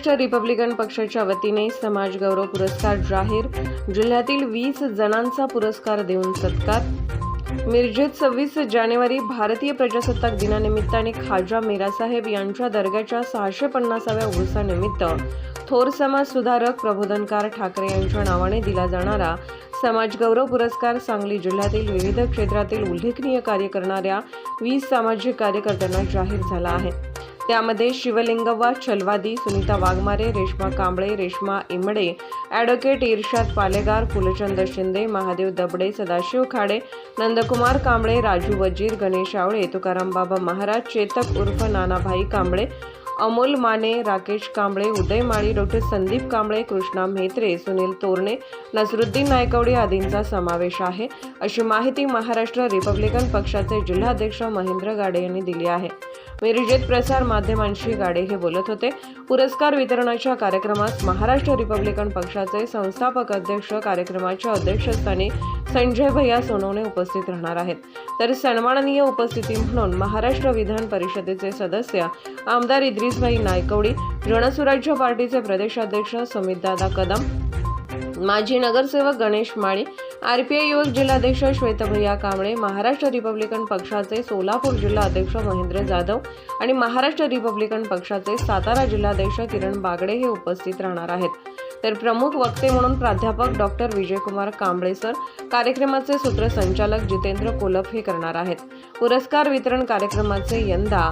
Maharashtra Republican पक्षाच्या वतीने समाज गौरव पुरस्कार जाहीर. जिल्ह्यातील वीस जणांचा पुरस्कार देऊन सत्कार. मिरजेत सव्वीस जानेवारी भारतीय प्रजासत्ताक दिनानिमित्ताने खाजा मीरासाहेब यांच्या दर्ग्याच्या सहाशे पन्नासाव्या उरुसानिमित्त थोर समाज सुधारक प्रबोधनकार ठाकरे यांच्या नावाने दिला जाणारा समाज गौरव पुरस्कार सांगली जिल्ह्यातील विविध क्षेत्रातील उल्लेखनीय कार्य करणाऱ्या वीस सामाजिक कार्यकर्त्यांना जाहीर झाला आहे. त्यामध्ये शिवलिंगवा छलवादी सुनीता वाघमारे रेश्मा कांबळे रेश्मा इमडे ॲडव्होकेट इर्शाद पालेगार फुलचंद शिंदे महादेव दबडे सदाशिव खाडे नंदकुमार कांबळे राजू वजीर गणेश आवळे तुकाराम बाबा महाराज चेतक उर्फ नानाभाई कांबळे अमोल माने राकेश कांबळे उदय माळी डॉक्टर संदीप कांबळे कृष्णा म्हेत्रे सुनील तोरणे नसरुद्दीन नायकवडे आदींचा समावेश आहे. अशी माहिती महाराष्ट्र रिपब्लिकन पक्षाचे जिल्हाध्यक्ष महेंद्र गाडे यांनी दिली आहे. मिरजेत प्रसार माध्यमांशी गाडे हे बोलत होते. पुरस्कार वितरणाच्या कार्यक्रमात महाराष्ट्र रिपब्लिकन पक्षाचे संस्थापक अध्यक्ष कार्यक्रमाच्या अध्यक्षस्थानी संजय भैया सोनवणे उपस्थित राहणार आहेत. तर सन्माननीय उपस्थिती म्हणून महाराष्ट्र विधान परिषदेचे सदस्य आमदार इद्रिसभाई नायकवडी जनसुराज्य पार्टीचे प्रदेशाध्यक्ष सुमितदादा कदम माजी नगरसेवक गणेश माळी आरपीआय युवक जिल्हाध्यक्ष श्वेतभैया कांबळे महाराष्ट्र रिपब्लिकन पक्षाचे सोलापूर जिल्हा अध्यक्ष महेंद्र जाधव आणि महाराष्ट्र रिपब्लिकन पक्षाचे सातारा जिल्हाध्यक्ष किरण बागडे हे उपस्थित राहणार आहेत. तर प्रमुख वक्ते म्हणून प्राध्यापक डॉक्टर विजयकुमार कांबळे सर कार्यक्रमाचे सूत्रसंचालक जितेंद्र कोलप हे करणार आहेत. पुरस्कार वितरण कार्यक्रमाचे यंदा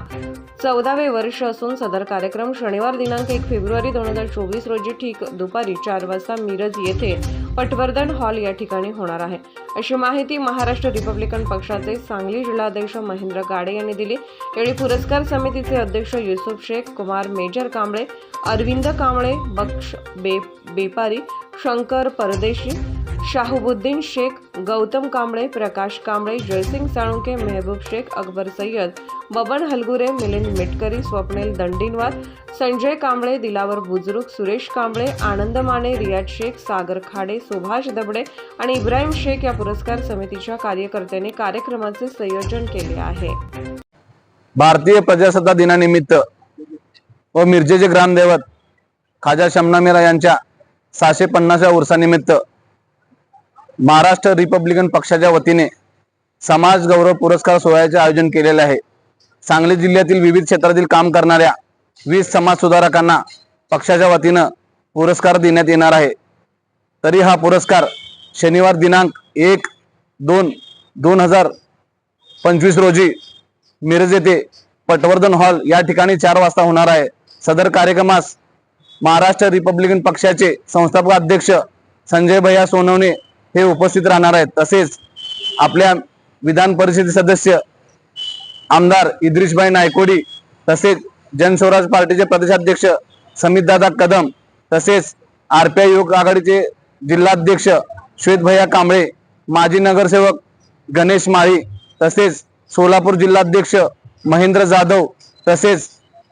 चौदावे वर्ष असून सदर कार्यक्रम शनिवार दिनांक एक फेब्रुवारी दोन हजार चोवीस रोजी ठीक दुपारी चार वाजता मिरज येथे पटवर्धन हॉल या ठिकाणी होणार आहे. अशी माहिती महाराष्ट्र रिपब्लिकन पक्षाचे सांगली जिल्हाध्यक्ष महेंद्र गाडे यांनी दिली. यावेळी पुरस्कार समितीचे अध्यक्ष युसुफ शेख कुमार मेजर कांबळे अरविंद कांबळे बक्ष बे बेपारी शंकर परदेशी शाहुबुद्दीन शेख गौतम कांबळे प्रकाश कांबळे जयसिंग साळुंके मेहबूब शेख अकबर सय्यद बबन हलगुरे मिलिंद मिटकरी स्वप्नील दंडीनवार संजय कांबळे दिलावर बुजुर्ग सुरेश कांबळे आनंद माने रियाज शेख सागर खाडे सुभाष दबडे आणि इब्राहिम शेख या पुरस्कार समितीच्या कार्यकर्त्यांनी कार्यक्रमाचे संयोजन केले आहे. भारतीय प्रजासत्ताक दिनानिमित्त व मिरजेचे ग्रामदैवत खाजा शमना मीरा यांच्या सहाशे पन्नासव्या वर्षानिमित्त महाराष्ट्र रिपब्लिकन पक्षाच्या वतीने समाज गौरव पुरस्कार सोहळ्याचे आयोजन केलेले आहे. सांगली जिल्ह्यातील विविध क्षेत्रातील काम करणाऱ्या वीस समाज सुधारकांना पक्षाच्या वतीनं पुरस्कार देण्यात येणार आहे. तरी हा पुरस्कार शनिवार दिनांक एक दोन दोन हजार पंचवीस रोजी मिरज येथे पटवर्धन हॉल या ठिकाणी चार वाजता होणार आहे. सदर कार्यक्रमास महाराष्ट्र रिपब्लिकन पक्षाचे संस्थापक अध्यक्ष संजय भैया सोनवणे हे उपस्थित राहणार आहेत. तसेच आपल्या विधान परिषद सदस्य आमदार इद्रिशभाई नायकोडी तसेच जनस्वराज पार्टीचे प्रदेशाध्यक्ष समितदादा कदम तसेच आरपीआय युवक आघाडीचे जिल्हाध्यक्ष श्वेतभैया कांबळे माजी नगरसेवक गणेश माळी तसेच सोलापूर जिल्हाध्यक्ष महेंद्र जाधव तसेच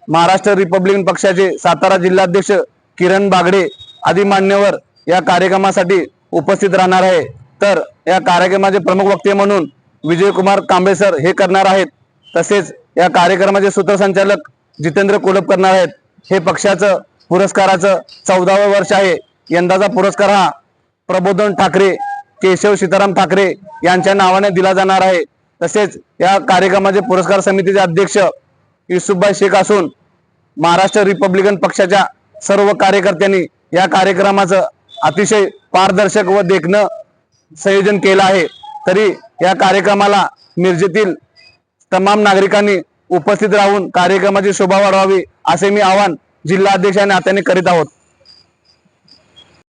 महाराष्ट्र रिपब्लिकन पक्षाचे सातारा जिल्हाध्यक्ष किरण बागडे आदी मान्यवर या कार्यक्रमासाठी उपस्थित राहणार आहे. तर या कार्यक्रमाचे प्रमुख वक्ते म्हणून विजयकुमार कांबळे सर हे करणार आहेत. तसेच या कार्यक्रमाचे सूत्रसंचालक जितेंद्र कोलप करणार आहेत. हे पक्षाचं पुरस्काराचं चौदावं वर्ष आहे. यंदाचा पुरस्कार हा प्रबोधन ठाकरे केशव सीताराम ठाकरे यांच्या नावाने दिला जाणार आहे. तसेच या कार्यक्रमाचे पुरस्कार समितीचे अध्यक्ष युसुफभाई शेख असून महाराष्ट्र रिपब्लिकन पक्षाच्या सर्व कार्यकर्त्यांनी या कार्यक्रमाचं अतिशय पारदर्शक व देखणं संयोजन केलं आहे. तरी या कार्यक्रमाला मिरजेतील तमाम नागरिकांनी उपस्थित राहून कार्यक्रमाची शोभा वाढवावी असे मी आवाहन जिल्हाध्यक्ष आणि नात्याने करीत आहोत.